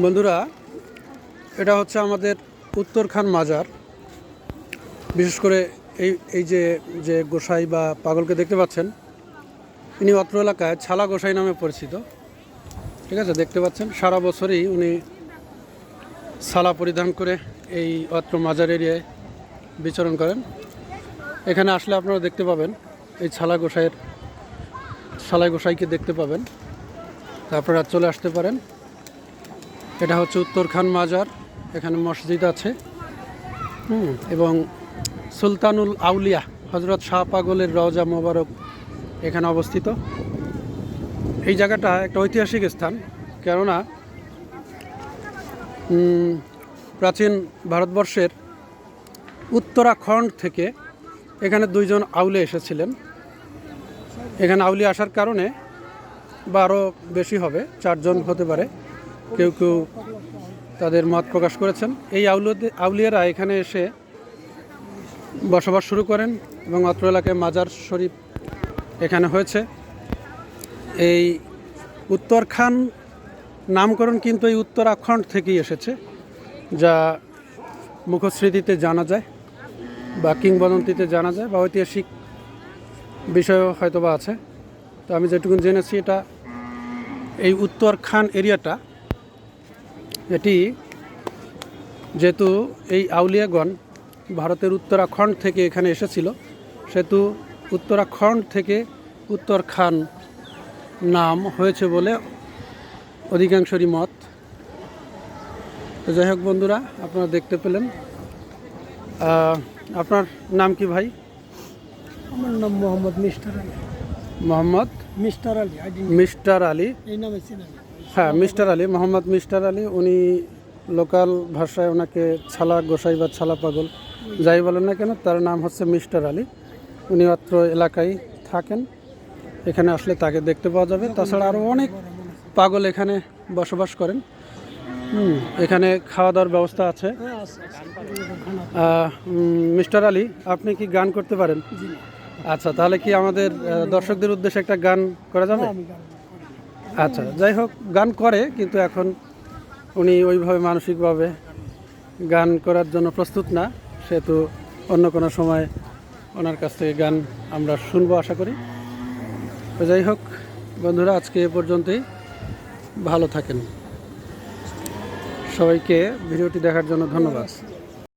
বন্ধুরা, এটা হচ্ছে আমাদের উত্তরখান মাজার। বিশেষ করে এই এই যে যে গোসাই বা পাগলকে দেখতে পাচ্ছেন, ইনি অত্র এলাকায় ছালা গোসাই নামে পরিচিত। ঠিক আছে, দেখতে পাচ্ছেন, সারা বছরই উনি সালা পরিধান করে এই অত্র মাজার এরিয়ায় বিচরণ করেন। এখানে আসলে আপনারা দেখতে পাবেন, এই ছালা গোসাইয়ের সালাই গোসাইকে দেখতে পাবেন। আপনারা চলে আসতে পারেন। এটা হচ্ছে উত্তরখান মাজার এখানে মসজিদ আছে। হুম, এবং সুলতানুল আউলিয়া হজরত শাহ পাগলের রওজা মোবারক এখানে অবস্থিত। এই জায়গাটা একটা ঐতিহাসিক স্থান কেননা প্রাচীন ভারতবর্ষের উত্তরাখণ্ড থেকে এখানে দুইজন আউলে এসেছিলেন। এখানে আউলি আসার কারণে বা আরও বেশি হবে চারজন হতে পারে। কেউ কেউ তাদের মত প্রকাশ করেছেন। এই আউলিয়ারা এখানে এসে বসবাস শুরু করেন এবং অত্র এলাকায় মাজার শরীফ এখানে হয়েছে। এই উত্তরখান নামকরণ কিন্তু এই উত্তরাখণ্ড থেকেই এসেছে, যা মুখস্মৃতিতে জানা যায় বা কিংবদন্তিতে জানা যায় বা ঐতিহাসিক বিষয়ও হয়তো বা আছে। তো আমি যেটুকু জেনেছি এটা এই উত্তরখান এরিয়াটা এটি যেহেতু এই আউলিয়াগণ ভারতের উত্তরাখণ্ড থেকে এখানে এসেছিল সেহেতু উত্তরাখণ্ড থেকে উত্তরখান নাম হয়েছে বলে অধিকাংশরই মত। তো যাই হোক বন্ধুরা আপনারা দেখতে পেলেন। আপনার নাম কি ভাই? আমার নাম Mohammad mister Ali. Mohammad mister Ali mister Ali. এই নামে চিনেন। হ্যাঁ মিস্টার আলী মোহাম্মদ মিস্টার আলী উনি লোকাল ভাষায় ওনাকে ছালা গোসাই বা ছালা পাগল যাই বলেন না কেন তার নাম হচ্ছে মিস্টার আলী। উনি অত্র এলাকায় থাকেন এখানে আসলে তাকে দেখতে পাওয়া যাবে। তাছাড়া আরও অনেক পাগল এখানে বসবাস করেন। হুম, এখানে খাওয়া দাওয়ার ব্যবস্থা আছে। হ্যাঁ মিস্টার আলী আপনি কি গান করতে পারেন? আচ্ছা তাহলে কি আমাদের দর্শকদের উদ্দেশ্যে একটা গান করা যাবে? করি। আচ্ছা যাই হোক, গান করে, কিন্তু এখন উনি ওইভাবে মানসিকভাবে গান করার জন্য প্রস্তুত না। সেহেতু অন্য কোনো সময় ওনার কাছ থেকে গান আমরা শুনব, আশা করি। তো যাই হোক, বন্ধুরা, আজকে এ পর্যন্তই। ভালো থাকেন। সবাইকে ভিডিওটি দেখার জন্য ধন্যবাদ।